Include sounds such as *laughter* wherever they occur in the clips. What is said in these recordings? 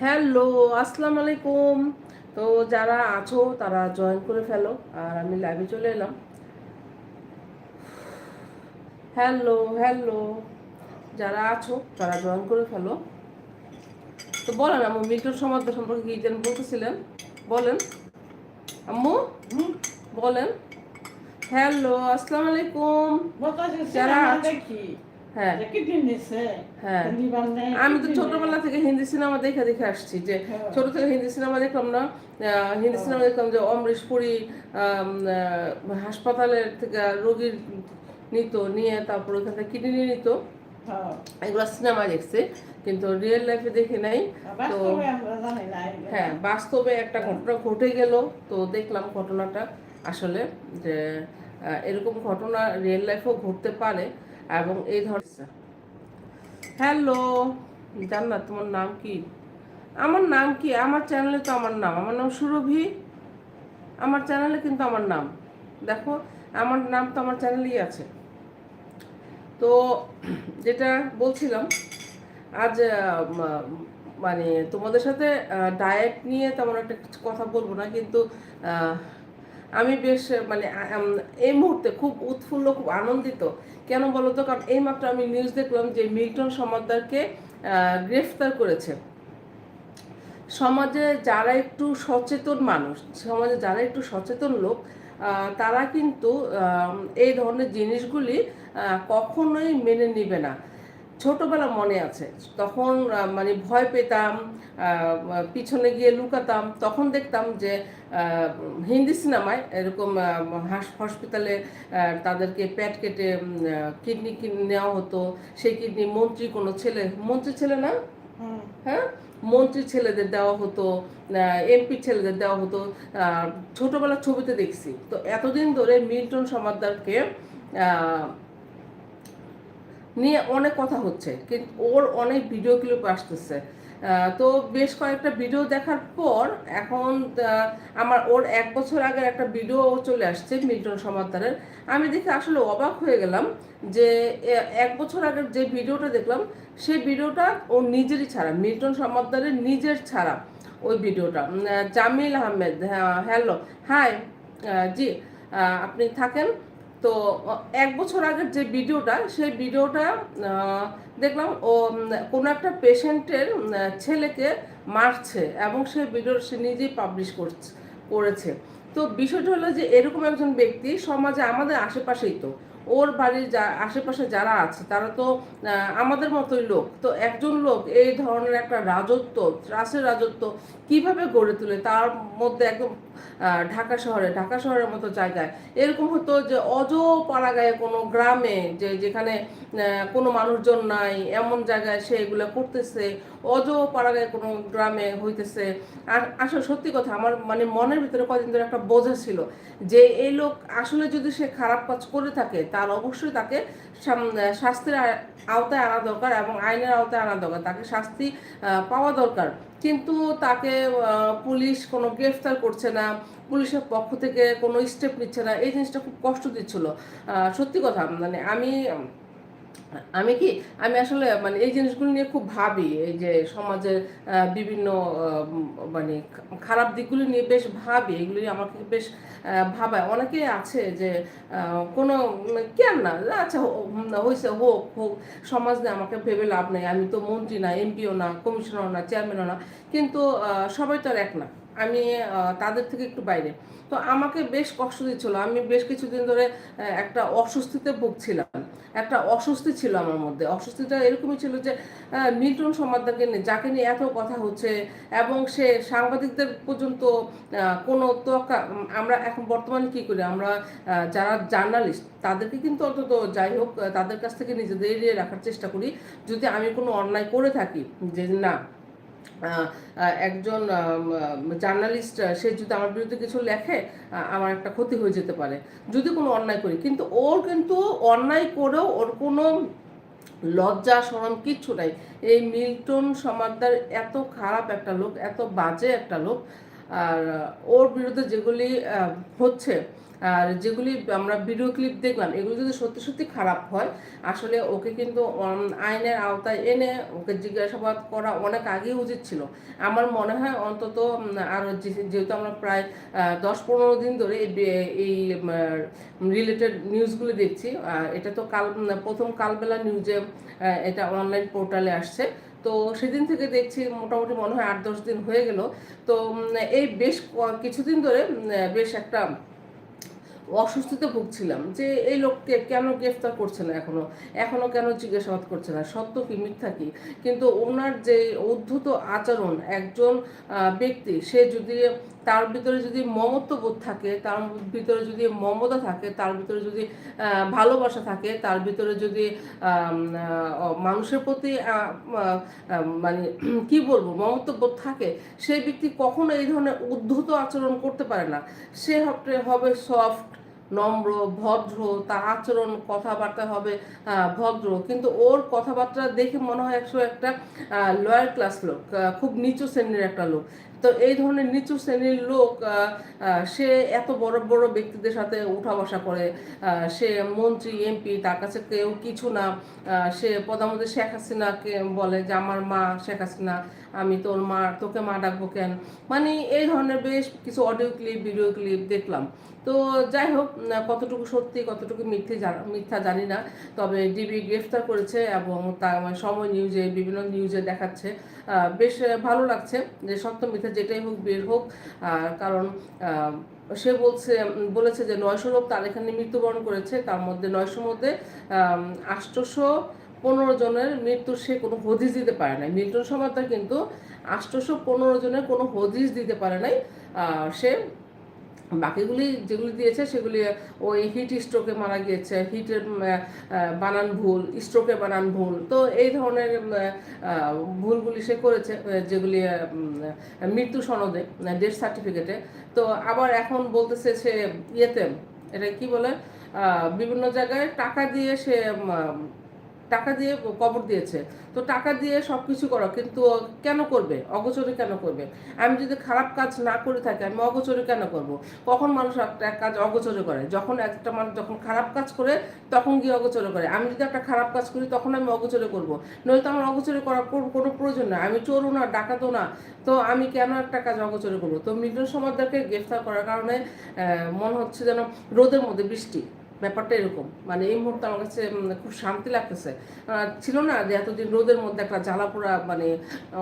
Hello আসসালামু আলাইকুম। তো যারা আছো তারা জয়েন করে ফেলো আর আমি লাইভে চলে এলাম। Hello hello. যারা আছো তারা জয়েন করে ফেলো। তো বলেন আম্মু মিল্টন সমাজ সম্পর্কে কি যেন বলতেছিলেন? বলেন। আম্মু বলেন। হ্যালো আসসালামু আলাইকুম। যারা আছো- দেখি। হ্যাঁ। হ্যাঁ। আমি তো ছোটবেলা থেকে হিন্দি সিনেমা দেখে দেখে আসছি যে হ্যাঁ। ছোট থেকে হিন্দি সিনেমা দেখলাম না হিন্দি সিনেমা দেখলাম যে অমরেশ পুরী হাসপাতালের থেকে রোগীর নিত নিয়ে তারপর ওখান থেকে কিডনি নিত। হ্যাঁ এগুলো সিনেমা দেখছি কিন্তু রিয়েল লাইফে দেখি নাই। এগুলো। হ্যাঁ বাস্তবে একটা ঘটনা ঘটে গেল তো দেখলাম ঘটনাটা আসলে যে এরকম ঘটনা রিয়েল লাইফেও ঘটতে পারে। এবং এই ধরনের হ্যালো জান্নাত, তোমার নাম কি? আমার নাম কি? আমার চ্যানেলে তো আমার নাম। আমার নাম সুরভি। আমার চ্যানেলে কিন্তু আমার নাম। দেখো, আমার নাম তো আমার চ্যানেলেই আছে। তো যেটা বলছিলাম, আজ মানে তোমাদের সাথে ডায়েট নিয়ে তেমন একটা কথা বলব না, কিন্তু আমি বেশ মানে এই মুহূর্তে খুব উৎফুল্ল, খুব আনন্দিত। কেন বলো তো? কারণ এইমাত্র আমি নিউজ দেখলাম যে মিল্টন সমাদ্দারকে গ্রেফতার করেছে। সমাজে যারা একটু সচেতন মানুষ, সমাজে যারা একটু সচেতন লোক তারা কিন্তু এই ধরনের জিনিসগুলি কখনোই মেনে নিবে না। ছোটবেলা মনে আছে। তখন মানে ভয় পেতাম পিছনে গিয়ে লুকাতাম। তখন দেখতাম যে হিন্দি সিনেমায় এরকম হাস- হসপিটালে তাদেরকে প্যাট কেটে কিডনি নেওয়া হতো। সেই কিডনি মন্ত্রী কোনো ছেলে মন্ত্রী ছেলে না? হ্যাঁ? মন্ত্রী ছেলেদের দেওয়া হতো এমপি ছেলেদের দেওয়া হতো। ছোটবেলার ছবিতে দেখছি। তো এতদিন ধরে মিল্টন সমাদ্দারকে নিয়ে অনেক কথা হচ্ছে, কিন্তু ওর অনেক ভিডিও ক্লিপ আসতেছে। তো বেশ কয়েকটা ভিডিও দেখার পর এখন আমার ওর এক বছর আগের একটা ভিডিও চলে আসছে মিল্টন সমাদ্দারের আমি দেখে আসলে অবাক হয়ে গেলাম যে এক বছর আগের যে ভিডিওটা দেখলাম, সেই ভিডিওটা ওর নিজেরই ছাড়া, মিল্টন সমাদ্দারের নিজের ছাড়া ওই ভিডিওটা জামিল আহমেদ হ্যাঁ হ্যালো হাই জি আপনি থাকেন? তো এক বছর আগের যে ভিডিওটা, সেই ভিডিওটা দেখলাম ও কোনো একটা পেশেন্টের ছেলেকে মারছে এবং সেই ভিডিও সে নিজেই পাবলিশ করছে, করেছে। তো বিষয়টা হলো যে, এরকম একজন ব্যক্তি সমাজে আমাদের আশেপাশেই তো। ওর বাড়ির যা, আশেপাশে যারা আছে, তারা তো আমাদের মতোই লোক। তো একজন লোক এই ধরনের একটা রাজত্ব, ত্রাসের রাজত্ব কীভাবে গড়ে তোলে, তার মধ্যে একদম ঢাকা শহরে, ঢাকা শহরের মতো জায়গায়। এরকম হতো যে অজ পাড়াগায়ে কোনো গ্রামে যে যেখানে কোনো মানুষজন নাই, এমন জায়গায় সে এগুলো করতেছে অজ পাড়াগায়ে কোনো গ্রামে হইতেছে। আর আসলে সত্যি কথা, আমার মানে মনের ভিতরে কদিন ধরে একটা বোঝা ছিল যে এই লোক আসলে যদি সে খারাপ কাজ করে থাকে, তার অবশ্যই তাকে শাস্তির আওতায় আনা দরকার এবং আইনের আওতায় আনা দরকার। তাকে শাস্তি পাওয়া দরকার। কিন্তু তাকে পুলিশ কোনো গ্রেফতার করছে না, পুলিশের পক্ষ থেকে কোনো স্টেপ নিচ্ছে না, এই জিনিসটা খুব কষ্ট দিচ্ছিল। সত্যি কথা মানে আমি আমি কি আমি আসলে মানে এই জিনিসগুলো নিয়ে খুব ভাবি এই যে সমাজের বিভিন্ন মানে খারাপ দিকগুলো নিয়ে বেশ ভাবি এগুলি আমাকে বেশ ভাবায়। অনেকে আছে যে কোনো উম, কেন না আচ্ছা হয়েছে হোক হোক সমাজ নিয়ে আমাকে ভেবে লাভ নেই আমি তো মন্ত্রী না এমপিও না কমিশনার না চেয়ারম্যানও না কিন্তু সবাই তো আর এক না আমি তাদের থেকে একটু বাইরে। তো আমাকে বেশ কষ্ট দিচ্ছিল আমি বেশ কিছুদিন ধরে একটা অস্বস্তিতে ভুগছিলাম। একটা অস্বস্তি ছিল আমার মধ্যে। অস্বস্তিটা এরকমই ছিল যে মিল্টন সমাদ্দারকে নিয়ে, যাকে নিয়ে এত কথা হচ্ছে এবং সে সাংবাদিকদের পর্যন্ত কোনো তোয়াক্কা আমরা এখন বর্তমানে কি করি? আমরা যারা জার্নালিস্ট, তাদেরকে কিন্তু অন্তত যাই হোক, তাদের কাছ থেকে নিজেদের এড়িয়ে রাখার চেষ্টা করি। যদি আমি কোনো অন্যায় করে থাকি, যে না একজন জার্নালিস্ট সে যদি আমার বিরুদ্ধে কিছু লেখে আমার একটা ক্ষতি হয়ে যেতে পারে। যদি কোনো অন্যায় করি, কিন্তু ওর কিন্তু অন্যায় করেও ওর কোনো লজ্জা সরম কিচ্ছু নাই। এই মিল্টন সমাদ্দার এত খারাপ একটা লোক, এত বাজে একটা লোক আর ওর বিরুদ্ধে যেগুলি হচ্ছে, আর যেগুলি আমরা ভিডিও ক্লিপ দেখলাম, এগুলো যদি সত্যি সত্যি খারাপ হয়, আসলে ওকে কিন্তু আইনের আওতায় এনে ওকে জিজ্ঞাসাবাদ করা অনেক আগেই উচিত ছিল। আমার মনে হয় অন্তত আর যেহেতু আমরা প্রায় দশ পনেরো দিন ধরে এই রিলেটেড নিউজগুলো দেখছি এটা তো কাল প্রথম কালবেলা নিউজে এটা অনলাইন পোর্টালে আসছে। তো সেদিন থেকে দেখছি মোটামুটি মনে হয় আট দশ দিন হয়ে গেল। তো এই বেশ কিছুদিন ধরে বেশ একটা অসুস্থতে ভুগছিলাম যে এই লোককে কেন গ্রেফতার করছে না এখনও? এখনও কেন জিজ্ঞাসাবাদ করছে না? সত্য কি মিথ্যা কি? কিন্তু ওনার যে উদ্ধত আচরণ একজন ব্যক্তি, সে যদি তার ভিতরে যদি মমত্ববোধ থাকে, তার ভিতরে যদি মমতা থাকে, তার ভিতরে যদি ভালোবাসা থাকে, তার ভিতরে যদি মানুষের প্রতি মানে *clears throat* কি বলব মমত্ববোধ থাকে সেই ব্যক্তি কখনো এই ধরনের উদ্ধত আচরণ করতে পারে না। সে হবে হবে সফট নম্র, ভদ্র, তার আচরণ, কথাবার্তা হবে ভদ্র। কিন্তু ওর কথাবার্তা দেখে মনে হয় একশো একটা লয়ার ক্লাস লোক খুব নিচু শ্রেণির একটা লোক। তো এই ধরনের নিচু শ্রেণির লোক সে এত বড় বড় ব্যক্তিদের সাথে উঠা বসা করে সে মন্ত্রী, এমপি, তার কাছে কেউ কিছু না সে প্রধানমন্ত্রী শেখ হাসিনাকে বলে যে, আমার মা শেখ হাসিনা, আমি তোর মা, তোকে মা ডাকবো কেন? মানে এই ধরনের বেশ কিছু অডিও ক্লিপ, ভিডিও ক্লিপ দেখলাম। তো যাই হোক কতটুকু সত্যি, কতটুকু মিথ্যে মিথ্যা জানি না। তবে ডিবি গ্রেফতার করেছে এবং তার সময় নিউজে, বিভিন্ন নিউজে দেখাচ্ছে। বেশ ভালো লাগছে যে, সত্য মিথ্যা যেটাই হোক বের হোক কারণ সে বলছে বলেছে যে নয়শো লোক তার এখানে মৃত্যুবরণ করেছে, তার মধ্যে নয়শোর মধ্যে আষ্টশো পনেরো জনের মৃত্যুর সে কোনো হদিস দিতে পারে নাই। মিল্টন সমাদার কিন্তু আষ্টশো পনেরো জনের কোনো হদিস দিতে পারে নাই সে বাকিগুলি যেগুলি দিয়েছে সেগুলি ওই হিট স্ট্রোকে মারা গিয়েছে হিটের বানান ভুল স্ট্রোকে বানান ভুল, তো এই ধরনের ভুলগুলি সে করেছে যেগুলি মৃত্যু সনদে ডেথ সার্টিফিকেটে তো আবার এখন বলতেছে সে ইয়েতে, এটা কি বলে বিভিন্ন জায়গায় টাকা দিয়ে সে টাকা দিয়ে কবর দিয়েছে। তো টাকা দিয়ে সব কিছু করো, কিন্তু কেন করবে? অগোচরে কেন করবে? আমি যদি খারাপ কাজ না করে থাকি, আমি অগোচরে কেন করব? কখন মানুষ একটা কাজ অগোচরে করে? যখন একটা মানুষ যখন খারাপ কাজ করে, তখন গিয়ে অগোচরে করে। আমি যদি একটা খারাপ কাজ করি, তখন আমি অগোচরে করব। নয়তো আমার অগোচরে করার কোনো- প্রয়োজন না আমি চোরও না, ডাকাতও না। তো আমি কেন একটা কাজ অগোচরে করব? তো মিলন সমাদারকে গ্রেফতার করার কারণে মনে হচ্ছে যেন রোদের মধ্যে বৃষ্টি। ব্যাপারটা এরকম। মানে এই মুহূর্তে আমার কাছে খুব শান্তি লাগতেছে। ছিল না যে এতদিন রোদের মধ্যে একটা জ্বালা জ্বালাপোড়া মানে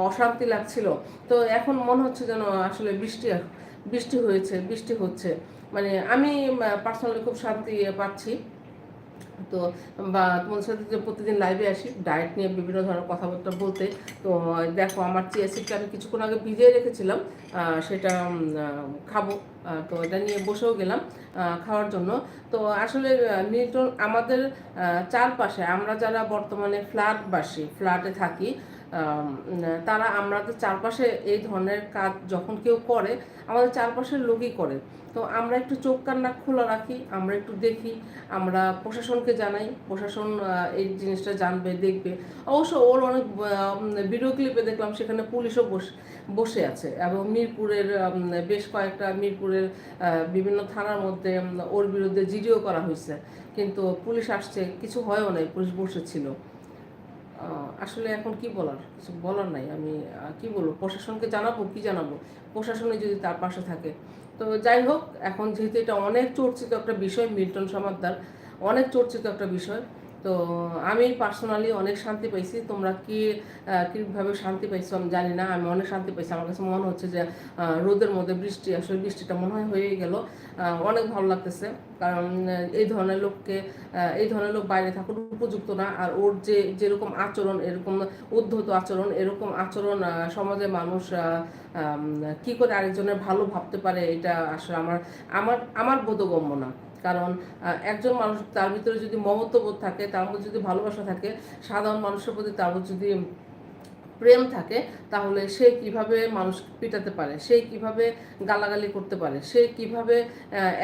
অশান্তি লাগছিল। তো এখন মনে হচ্ছে যেন আসলে বৃষ্টি বৃষ্টি হয়েছে, বৃষ্টি হচ্ছে। মানে আমি পার্সোনালি খুব শান্তি পাচ্ছি। তো, বা তোমাদের সাথে যে প্রতিদিন লাইভে আসি ডায়েট নিয়ে বিভিন্ন ধরনের কথাবার্তা বলতে, তো দেখো আমার চিয়াসিডটা আমি কিছুক্ষণ আগে ভিজিয়ে রেখেছিলাম সেটা খাব তো এটা নিয়ে বসেও গেলাম খাওয়ার জন্য। তো আসলে নিউটন আমাদের চারপাশে আমরা যারা বর্তমানে ফ্ল্যাটবাসী ফ্ল্যাটে থাকি তারা আমাদের চারপাশে এই ধরনের কাজ যখন কেউ করে, আমাদের চারপাশের লোকই করে। তো আমরা একটু চোখ কান্না খোলা রাখি, আমরা একটু দেখি, আমরা প্রশাসনকে জানাই, প্রশাসন এই জিনিসটা জানবে, দেখবে। অবশ্য ওর অনেক ভিডিও ক্লিপে দেখলাম সেখানে পুলিশও বসে বসে আছে এবং মিরপুরের বেশ কয়েকটা মিরপুরের বিভিন্ন থানার মধ্যে ওর বিরুদ্ধে জিডিও করা হয়েছে। কিন্তু পুলিশ আসছে, কিছু হয়ও নাই, পুলিশ বসেছিল। আসলে এখন কি বলার? কিছু বলার নাই। আমি কি বলব? প্রশাসনকে জানাব, কি জানাব? প্রশাসনে যদি তার পাশে থাকে। তো যাই হোক, এখন যেহেতু এটা অনেক চর্চিত একটা বিষয়, মিল্টন সমাদ্দার অনেক চর্চিত একটা বিষয়। তো আমি পার্সোনালি অনেক শান্তি পাইছি। তোমরা কি কীভাবে শান্তি পাইছো আমি জানি না। আমি অনেক শান্তি পাইছি। আমার কাছে মনে হচ্ছে যে রোদের মধ্যে বৃষ্টি, আসলে বৃষ্টিটা মনে হয় হয়ে গেল। অনেক ভালো লাগতেছে। কারণ এই ধরনের লোককে এই ধরনের লোক বাইরে থাকুন উপযুক্ত না। আর ওর যে, যেরকম আচরণ, এরকম উদ্ধত আচরণ, এরকম আচরণ সমাজে মানুষ কি করে আরেকজনের ভালো ভাবতে পারে, এটা আসলে আমার আমার আমার বোধগম্য না। কারণ একজন মানুষ তার ভিতরে যদি মমত্ববোধ থাকে, তার মধ্যে যদি ভালোবাসা থাকে, সাধারণ মানুষের প্রতি তার যদি প্রেম থাকে, তাহলে সে কীভাবে মানুষ পিটাতে পারে? সে কীভাবে গালাগালি করতে পারে? সে কীভাবে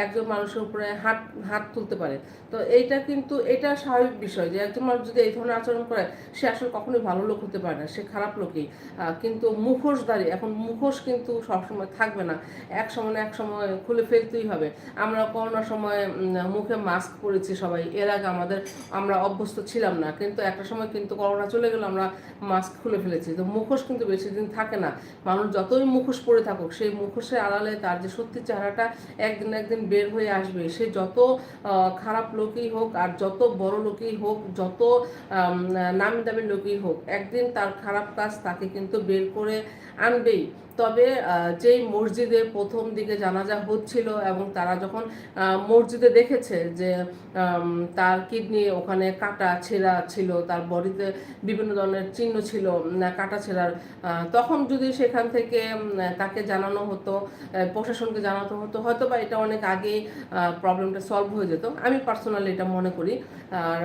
একজন মানুষের উপরে হাত হাত তুলতে পারে? তো এইটা কিন্তু, এটা স্বাভাবিক বিষয় যে একজন মানুষ যদি এই ধরনের আচরণ করে, সে আসলে কখনোই ভালো লোক হতে পারে না, সে খারাপ লোকই। কিন্তু মুখোশধারী, এখন মুখোশ কিন্তু সবসময় থাকবে না। এক সময় না এক সময় খুলে ফেলতেই হবে। আমরা করোনার সময় মুখে মাস্ক পরেছি সবাই। এর আগে আমাদের, আমরা অভ্যস্ত ছিলাম না। কিন্তু একটা সময় কিন্তু করোনা চলে গেলে, আমরা মাস্ক খুলে ফেলেছি। তো মুখোশ কিন্তু বেশি দিন থাকে না। মানুষ যতই মুখোশ পরে থাকুক, সেই মুখোশের আড়ালে তার যে সত্যি চেহারাটা একদিন একদিন বের হয়ে আসবে। সে যত খারাপ লোকই হোক আর যত বড় লোকই হোক, যত নামি দামি লোকই হোক, একদিন তার খারাপ কাজ তাকে কিন্তু বের করে আনবেই। তবে যেই মসজিদে প্রথম দিকে জানাজা হচ্ছিল এবং তারা যখন মসজিদে দেখেছে যে তার কিডনি ওখানে কাটা ছেঁড়া ছিল, তার বডিতে বিভিন্ন ধরনের চিহ্ন ছিল কাটা ছেঁড়ার তখন যদি সেখান থেকে তাকে জানানো হতো প্রশাসনকে জানানো হতো হয়তো বা এটা অনেক আগেই প্রবলেমটা সলভ হয়ে যেত। আমি পার্সোনালি এটা মনে করি। আর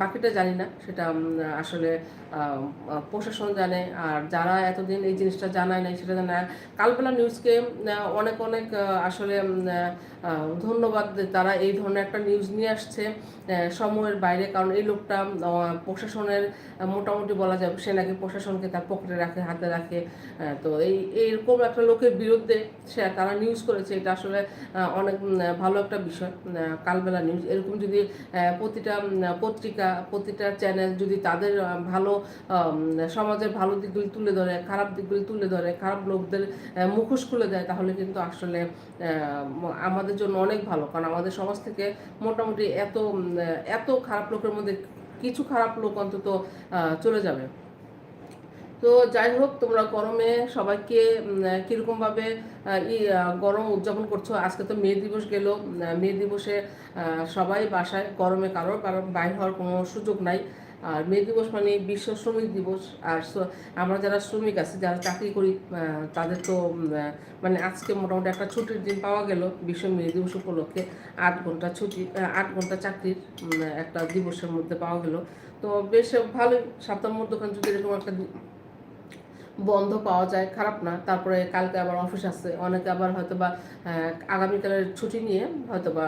বাকিটা জানি না, সেটা আসলে প্রশাসন জানে। আর যারা এতদিন এই জিনিসটা জানায় নাই, সেটা জানে কালবেলা নিউজকে অনেক অনেক আসলে ধন্যবাদ তারা এই ধরনের একটা নিউজ নিয়ে আসছে সময়ের বাইরে। কারণ এই লোকটা প্রশাসনের মোটামুটি বলা যায় সে নাকি প্রশাসনকে তার পকেটে রাখে, হাতে রাখে তো এই, এইরকম একটা লোকের বিরুদ্ধে সে, তারা নিউজ করেছে। এটা আসলে অনেক ভালো একটা বিষয় কালবেলা নিউজ এরকম যদি প্রতিটা পত্রিকা, প্রতিটা চ্যানেল যদি তাদের ভালো সমাজের ভালো দিকগুলি তুলে ধরে, খারাপ দিকগুলি তুলে ধরে, খারাপ লোকদের মুখোশ খুলে দেয়, তাহলে কিন্তু আসলে আমাদের জন্য অনেক ভালো। কারণ আমাদের সমাজ থেকে মোটামুটি এত এত খারাপ লোকের মধ্যে কিছু খারাপ লোক অন্তত চলে যাবে। তো যাই হোক, তোমরা গরমে সবাইকে কীরকমভাবে ই গরম উদযাপন করছ? আজকে তো মে দিবস গেল মে দিবসে সবাই বাসায় গরমে কারোর বাইর হওয়ার কোনো সুযোগ নাই। আর মে দিবস মানে বিশ্ব শ্রমিক দিবস। আর আমরা যারা শ্রমিক আছি, যারা চাকরি করি তাদের তো মানে আজকে মোটামুটি একটা ছুটির দিন পাওয়া গেল বিশ্ব মে দিবস উপলক্ষে। আট ঘণ্টা ছুটি আট ঘণ্টা চাকরির একটা দিবসের মধ্যে পাওয়া গেল। তো বেশ ভালোই সপ্তাহের মধ্যখানে যদি এরকম একটা বন্ধ পাওয়া যায়, খারাপ না। তারপরে কালকে আবার অফিস আছে। অনেকে আবার হয়তো বা আগামীকালের ছুটি নিয়ে হয়তো বা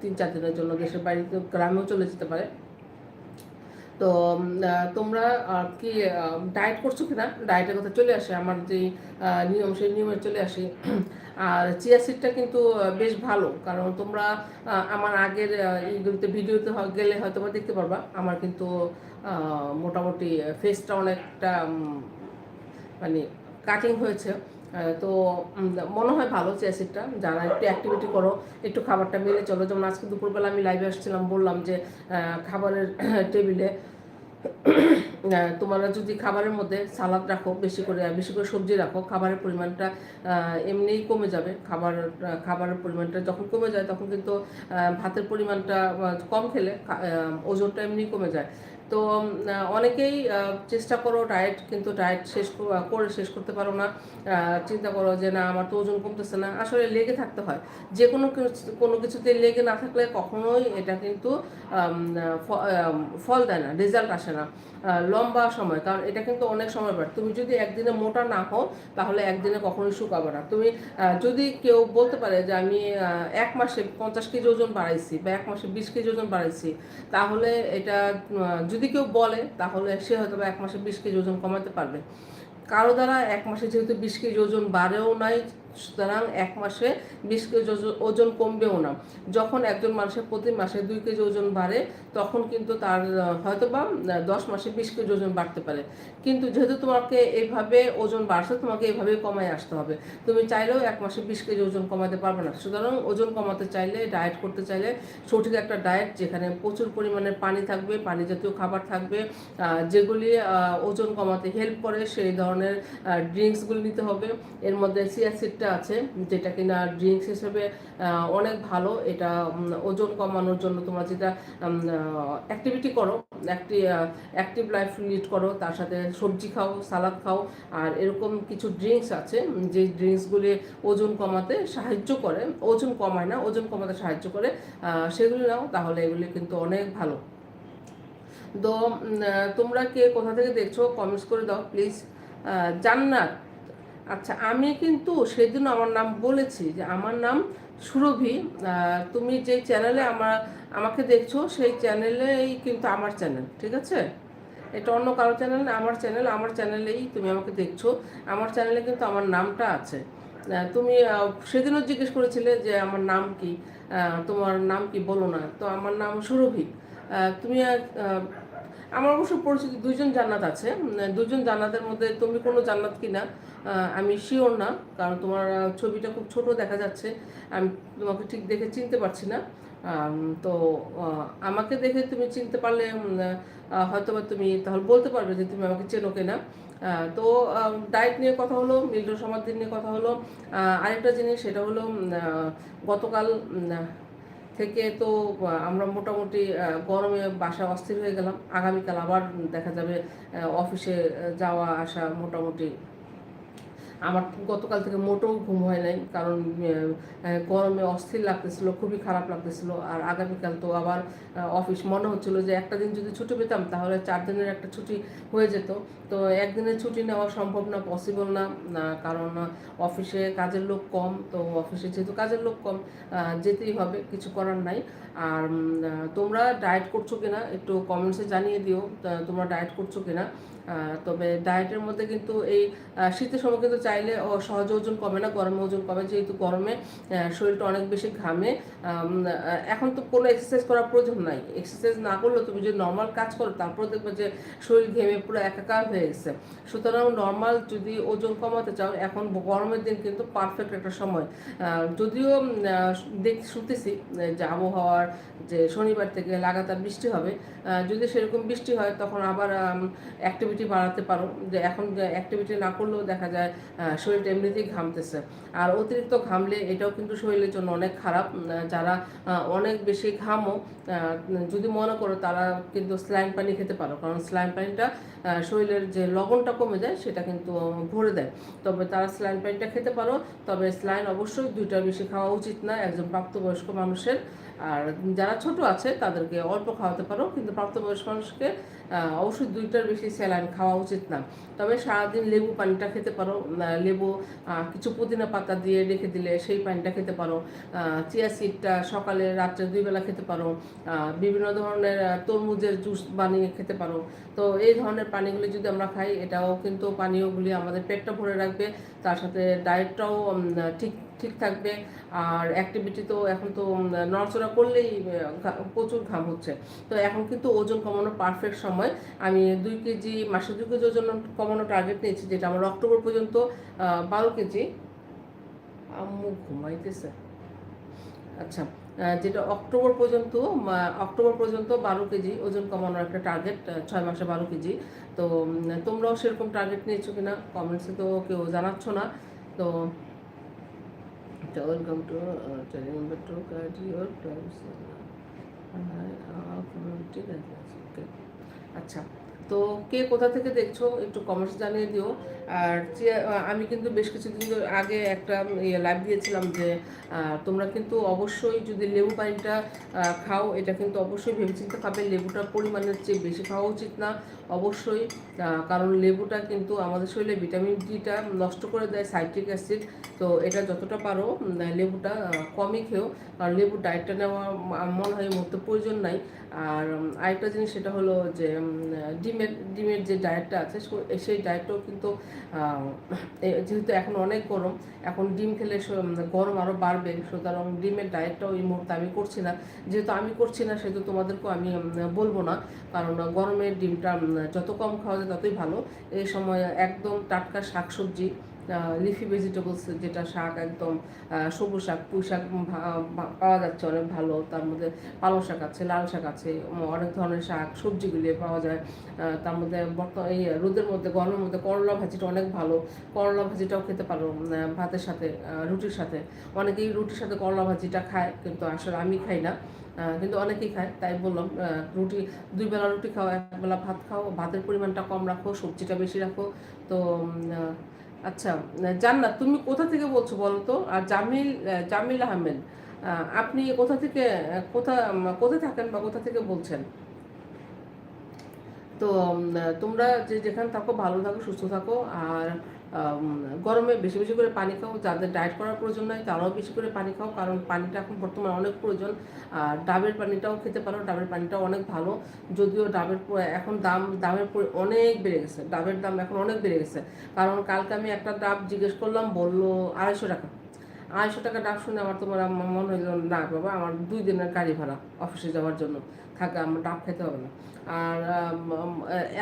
তিন চার দিনের জন্য দেশের বাড়িতে গ্রামেও চলে যেতে পারে। তো তোমরা কি ডায়েট করছ কিনা? ডায়েটের কথা চলে আসে, আমার যে নিয়ম, সেই নিয়মে চলে আসি। *clears throat* আর চিয়া সিডটা কিন্তু বেশ ভালো, কারণ তোমরা আমার আগের এইগুলোতে, ভিডিওতে গেলে হয়তো বা দেখতে পারবা। আমার কিন্তু মোটামুটি ফেসটা অনেকটা মানে কাটিং হয়েছে। তো মনে হয় ভালো চেয়াসিডটা যারা একটু অ্যাক্টিভিটি করো, একটু খাবারটা মেনে চলো। যেমন আজকে দুপুরবেলা আমি লাইভে আসছিলাম, বললাম যে খাবারের *coughs* টেবিলে *coughs* তোমরা যদি খাবারের মধ্যে সালাদ রাখো বেশি করে বেশি করে সবজি রাখো, খাবারের পরিমাণটা এমনিই কমে যাবে। খাবার খাবারের পরিমাণটা যখন কমে যায়, তখন কিন্তু ভাতের পরিমাণটা কম খেলে ওজনটা এমনি কমে যায়। তো অনেকেই চেষ্টা করো ডায়েট কিন্তু ডায়েট শেষ করে শেষ করতে পারো না। চিন্তা করো যে না আমার তো ওজন কমতেছে না। আসলে লেগে থাকতে হয়। যে কোনো কোনো কিছুতে লেগে না থাকলে কখনোই এটা কিন্তু ফল দেয় না রেজাল্ট আসে না। লম্বা সময় কারণ এটা কিন্তু অনেক সময় পায় তুমি যদি একদিনে মোটা না হও তাহলে একদিনে কখনোই শুকাবে না। তুমি যদি কেউ বলতে পারে যে আমি এক মাসে পঞ্চাশ কেজি ওজন বাড়াইছি বা এক মাসে বিশ কেজি ওজন বাড়াইছি তাহলে এটা আহ, যদি কেউ বলে, তাহলে সে হয়তো এক মাসে বিশ কেজি ওজন কমাতে পারবে। কারও দ্বারা এক মাসে যেহেতু বিশ কেজি ওজন বাড়েও নাই সুতরাং এক মাসে বিশ কেজি ওজন- কমবেও না। যখন একজন মানুষের প্রতি মাসে দুই কেজি ওজন বাড়ে, তখন কিন্তু তার হয়তো বা দশ মাসে বিশ কেজি ওজন বাড়তে পারে। কিন্তু যেহেতু তোমাকে এইভাবে ওজন বাড়ছে, তোমাকে এইভাবে কমায় আসতে হবে। তুমি চাইলেও এক মাসে বিশ কেজি ওজন কমাতে পারবে না। সুতরাং ওজন কমাতে চাইলে, ডায়েট করতে চাইলে সঠিক একটা ডায়েট যেখানে প্রচুর পরিমাণে পানি থাকবে, পানি জাতীয় খাবার থাকবে যেগুলি ওজন কমাতে হেল্প করে, সেই ধরনের ড্রিঙ্কসগুলি নিতে হবে। এর মধ্যে সিয়াসিডটা আছে যেটা কিনা ড্রিঙ্কস হিসেবে অনেক ভালো। এটা ওজন কমানোর জন্য তোমরা যেটা অ্যাক্টিভিটি করো একটি অ্যাক্টিভ লাইফ লিড করো, তার সাথে সবজি খাও সালাদ খাও, আর এরকম কিছু ড্রিঙ্কস আছে, যে ড্রিঙ্কসগুলি ওজন কমাতে সাহায্য করে, ওজন কমায় না, ওজন কমাতে সাহায্য করে সেগুলি নাও, তাহলে এগুলি কিন্তু অনেক ভালো। তো তোমরা কে কোথা থেকে দেখছ কমেন্টস করে দাও প্লিজ জান্নাত। আচ্ছা আমি কিন্তু সেদিন আমার নাম বলেছি যে আমার নাম সুরভি। তুমি যে চ্যানেলে আমার আমাকে দেখছ, সেই চ্যানেলেই কিন্তু আমার চ্যানেল, ঠিক আছে? এটা অন্য কারও চ্যানেল আমার চ্যানেল, আমার চ্যানেলেই তুমি আমাকে দেখছ। আমার চ্যানেলে কিন্তু আমার নামটা আছে। তুমি সেদিনও জিজ্ঞেস করেছিলে যে আমার নাম কি? তোমার নাম কি বলো না? তো আমার নাম সুরভি। তুমি আমার অবশ্য পরিচিত দুইজন জান্নাত আছে। দুজন জান্নাতের মধ্যে তুমি কোনো জান্নাত কিনা আমি শিওর না, কারণ তোমার ছবিটা খুব ছোট দেখা যাচ্ছে। আমি তোমাকে ঠিক দেখে চিনতে পারছি না। তো আমাকে দেখে তুমি চিনতে পারলে হয়তো বা তুমি তাহলে বলতে পারবে যে তুমি আমাকে চেনো কিনা। তো ডায়েট নিয়ে কথা হলো মিল্টন সমাধির নিয়ে কথা হলো। আরেকটা জিনিস সেটা হলো গতকাল থেকে তো আমরা মোটামুটি গরমে বাসা অস্থির হয়ে গেলাম। আগামীকাল আবার দেখা যাবে অফিসে যাওয়া আসা মোটামুটি আমার গতকাল থেকে মোটেও ঘুম হয় নাই, কারণ গরমে অস্থির লাগতেছিল, খুবই খারাপ লাগতেছিল। আর আগামীকাল তো আবার অফিস মনে হচ্ছিল যে একটা দিন যদি ছুটি পেতাম, তাহলে চার দিনের একটা ছুটি হয়ে যেত। তো একদিনের ছুটি নেওয়া সম্ভব না পসিবল না কারণ অফিসে কাজের লোক কম, তো অফিসে যেহেতু কাজের লোক কম যেতেই হবে, কিছু করার নাই। আর তোমরা ডায়েট করছ কিনা, একটু কমেন্টসে জানিয়ে দিও তোমরা ডায়েট করছ কিনা। তবে ডায়েটের মধ্যে কিন্তু এই শীতের সময় কিন্তু চাইলে সহজে ওজন কমে না, গরমে ওজন কমে, যেহেতু গরমে শরীরটা অনেক বেশি ঘামে। এখন তো কোনো এক্সারসাইজ করার প্রয়োজন নাই। এক্সারসাইজ না করলেও তুমি যদি নর্মাল কাজ করো, তারপর দেখবে যে শরীর ঘেমে পুরো একাকার হয়ে গেছে। সুতরাং নর্মাল যদি ওজন কমাতে চাও, এখন গরমের দিন কিন্তু পারফেক্ট একটা সময়। যদিও দেখ, শুনতেছি যে আবহাওয়ার, যে শনিবার থেকে লাগাতার বৃষ্টি হবে। যদি সেরকম বৃষ্টি হয়, তখন আবার অ্যাক্টিভিটি বাড়াতে পারো, যে এখন অ্যাক্টিভিটি না করলেও দেখা যায় শরীরটা এমনিতেই ঘামতেছে। আর অতিরিক্ত ঘামলে এটাও কিন্তু শরীরের জন্য অনেক খারাপ। যারা অনেক বেশি ঘামো যদি মনে করো তারা কিন্তু স্লাইন পানি খেতে পারো, কারণ স্লাইন পানিটা শরীরের যে লবণটা কমে যায় সেটা কিন্তু ভরে দেয়। তবে তারা স্লাইন পানিটা খেতে পারো, তবে স্লাইন অবশ্যই দুইটার বেশি খাওয়া উচিত না, একজন প্রাপ্তবয়স্ক মানুষের। আর যারা ছোট আছে তাদেরকে অল্প খাওয়াতে পারো, কিন্তু প্রাপ্তবয়স্ক মানুষকে অবশ্যই দুইটার বেশি স্যালাইন খাওয়া উচিত না। তবে সারাদিন লেবু পানিটা খেতে পারো লেবু কিছু পুদিনা পাতা দিয়ে রেখে দিলে সেই পানিটা খেতে পারো। চিয়া সিডটা সকালে রাত্রে দুই বেলা খেতে পারো। বিভিন্ন ধরনের তরমুজের জুস বানিয়ে খেতে পারো। তো এই ধরনের পানিগুলি যদি আমরা খাই, এটাও কিন্তু পানীয়গুলি আমাদের পেটটা ভরে রাখবে। তার সাথে ডায়েটটাও ঠিক ঠিক থাকবে। আর অ্যাক্টিভিটি তো এখন তো নড়চড়া করলেই প্রচুর ঘাম হচ্ছে। তো এখন কিন্তু ওজন কমানোর পারফেক্ট সময়। আমি দুই কেজি, মাসে দুই কেজি ওজন কমানোর টার্গেট নিয়েছি, যেটা আমার অক্টোবর পর্যন্ত বারো কেজি। আম্মু ঘুমাইতেছে। আচ্ছা যেটা অক্টোবর পর্যন্ত অক্টোবর পর্যন্ত বারো কেজি ওজন কমানোর একটা টার্গেট ছয় মাসে বারো কেজি। তো তোমরাও সেরকম টার্গেট নিয়েছো কিনা? কমেন্টসে তো কেউ জানাচ্ছ না। তো welcome to telling number two কার্ডিওর ঠিক আছে ওকে আচ্ছা তো কে কোথা থেকে দেখছ একটু কমেন্টস জানিয়ে দিও। আর আমি কিন্তু বেশ কিছুদিন আগে একটা লাইভ দিয়েছিলাম যে তোমরা কিন্তু অবশ্যই যদি লেবু পানিটা খাও এটা কিন্তু অবশ্যই ভেবেচিন্তে খাবে। লেবুটার পরিমাণের চেয়ে বেশি খাওয়া উচিত না অবশ্যই। কারণ লেবুটা কিন্তু আমাদের শরীরে ভিটামিন ডিটা নষ্ট করে দেয় সাইট্রিক অ্যাসিড তো এটা যতটা পারো লেবুটা কমই খেও। কারণ লেবুর ডায়েটটা নেওয়া মনে হয় মুহূর্তে প্রয়োজন নাই। আর আরেকটা জিনিস সেটা হলো যে উম, ডিমের ডিমের যে ডায়েটটা আছে সেই ডায়েটটাও কিন্তু যেহেতু এখন অনেক গরম, এখন ডিম খেলে গরম আরও বাড়বে, সুতরাং ডিমের ডায়েটটাও এই মুহূর্তে আমি করছি না। যেহেতু আমি করছি না, সেহেতু তোমাদেরকেও আমি বলব না। কারণ গরমের ডিমটা যত কম খাওয়া যায় ততই ভালো। এই সময় একদম টাটকা শাকসবজি লিফি ভেজিটেবলস যেটা শাক একদম সবুজ শাক, পুঁই শাক পাওয়া যাচ্ছে অনেক ভালো। তার মধ্যে পালং শাক আছে, লাল শাক আছে অনেক ধরনের শাক, সবজিগুলি পাওয়া যায়। তার মধ্যে বর্তমান এই রোদের মধ্যে, গরমের মধ্যে করলা ভাজিটা অনেক ভালো। করলা ভাজিটাও খেতে পারো ভাতের সাথে রুটির সাথে। অনেকেই রুটির সাথে করলা ভাজিটা খায়, কিন্তু আসলে আমি খাই না। কিন্তু অনেকেই খায়, তাই বললাম রুটি, দুই বেলা রুটি খাও, এক বেলা ভাত খাও, ভাতের পরিমাণটা কম রাখো, সবজিটা বেশি রাখো। তো আচ্ছা জান্নাত তুমি কোথা থেকে বলছো বলো তো আর জামিল জামিল আহমেদ আহ, আপনি কোথা থেকে কোথা কোথায় থাকেন বা কোথা থেকে বলছেন? তো তোমরা যে যেখানে থাকো ভালো থাকো সুস্থ থাকো আর গরমে বেশি বেশি করে পানি খাও, যাদের ডায়েট করার প্রয়োজন নয় তারাও বেশি করে পানি খাও, কারণ পানিটা এখন বর্তমানে অনেক প্রয়োজন। আর ডাবের পানিটাও খেতে পারো, ডাবের পানিটাও অনেক ভালো। যদিও ডাবের এখন দাম, দামের অনেক বেড়ে গেছে। ডাবের দাম এখন অনেক বেড়ে গেছে। কারণ কালকে আমি একটা ডাব জিজ্ঞেস করলাম, বলল আড়াইশো টাকা। আড়াইশো টাকা ডাক শুনে আমার তোমার মনে হইল, না বাবা, আমার দুই দিনের গাড়ি ভাড়া অফিসে যাওয়ার জন্য। থাকে, আমার ডাব খেতে হবে না। আর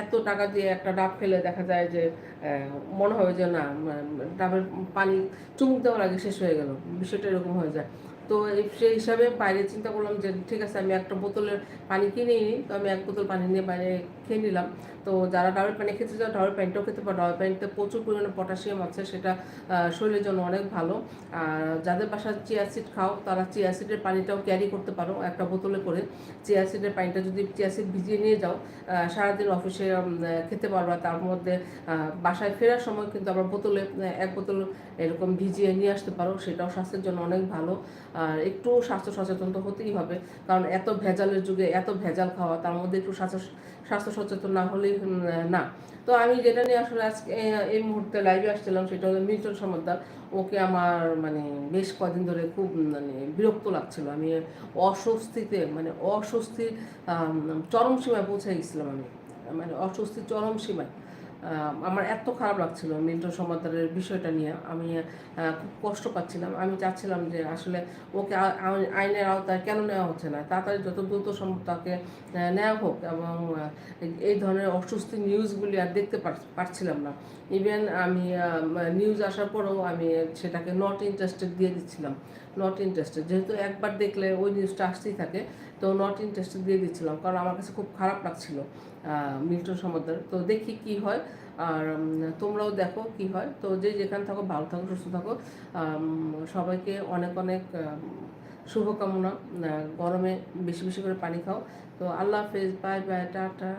এত টাকা দিয়ে একটা ডাব খেলে দেখা যায় যে মনে হবে যে না ডাবের পানি চুমুক দেওয়ার আগে শেষ হয়ে গেল। বিষয়টা এরকম হয়ে যায়। তো সেই হিসাবে বাইরে চিন্তা করলাম যে ঠিক আছে, আমি একটা বোতলের পানি কিনে নিই। তো আমি এক বোতল পানি নিয়ে বাইরে খেয়ে নিলাম। তো যারা ডাবের পানি খেতে চাও ডাবের পানিটাও খেতে পারো। ডাবের পানিতে প্রচুর পরিমাণে পটাশিয়াম আছে, সেটা শরীরের জন্য অনেক ভালো। আর যাদের বাসায় চিয়া সিড খাও, তারা চিয়া সিডের পানিটাও ক্যারি করতে পারো একটা বোতলে করে। চিয়া সিডের পানিটা যদি চিয়া সিড ভিজিয়ে নিয়ে যাও সারাদিন অফিসে খেতে পারবা। তার মধ্যে বাসায় ফেরার সময় কিন্তু আবার বোতলে এক বোতল এরকম ভিজিয়ে নিয়ে আসতে পারো। সেটাও স্বাস্থ্যের জন্য অনেক ভালো। আর একটু স্বাস্থ্য সচেতন তো হতেই হবে। কারণ এত ভেজালের যুগে এত ভেজাল খাওয়া, তার মধ্যে একটু স্বাস্থ্য স্বাস্থ্য সচেতন না হলেই না। তো আমি যেটা নিয়ে আসলে আজকে এই মুহূর্তে লাইভে আসছিলাম সেটা হলো মিল্টন সমাদ্দার ওকে আমার মানে বেশ কদিন ধরে খুব মানে বিরক্ত লাগছিল। আমি অস্বস্তিতে মানে অস্বস্তির চরম সীমায় পৌঁছে গেছিলাম আমি। মানে অস্বস্তির চরম সীমায়। আমার এত খারাপ লাগছিল মিল্টন সমাদ্দারের বিষয়টা নিয়ে। আমি খুব কষ্ট পাচ্ছিলাম। আমি চাচ্ছিলাম যে আসলে ওকে আইনের আওতায় কেন নেওয়া হচ্ছে না? তাড়াতাড়ি যত দ্রুত সম্ভব তাকে নেওয়া হোক এবং এই ধরনের অস্বস্তি নিউজগুলি আর দেখতে পার- পারছিলাম না। ইভেন আমি নিউজ আসার পরেও আমি সেটাকে নট ইন্টারেস্টেড দিয়ে দিচ্ছিলাম। নট ইন্টারেস্টেড যেহেতু একবার দেখলে ওই নিউজটা আসতেই থাকে। তো নট ইন্টারেস্টেড দিয়ে দিচ্ছিলাম কারণ আমার কাছে খুব খারাপ লাগছিল মিল্টন সমাদার তো দেখি কি হয়, আর তোমরাও দেখো কি হয়। তো যে যেখানে থাকো, ভালো থাকো, সুস্থ থাকো। সবাইকে অনেক অনেক শুভকামনা। গরমে বেশি বেশি করে পানি খাও। তো আল্লাহ হাফেজ বাই বাই টাটা।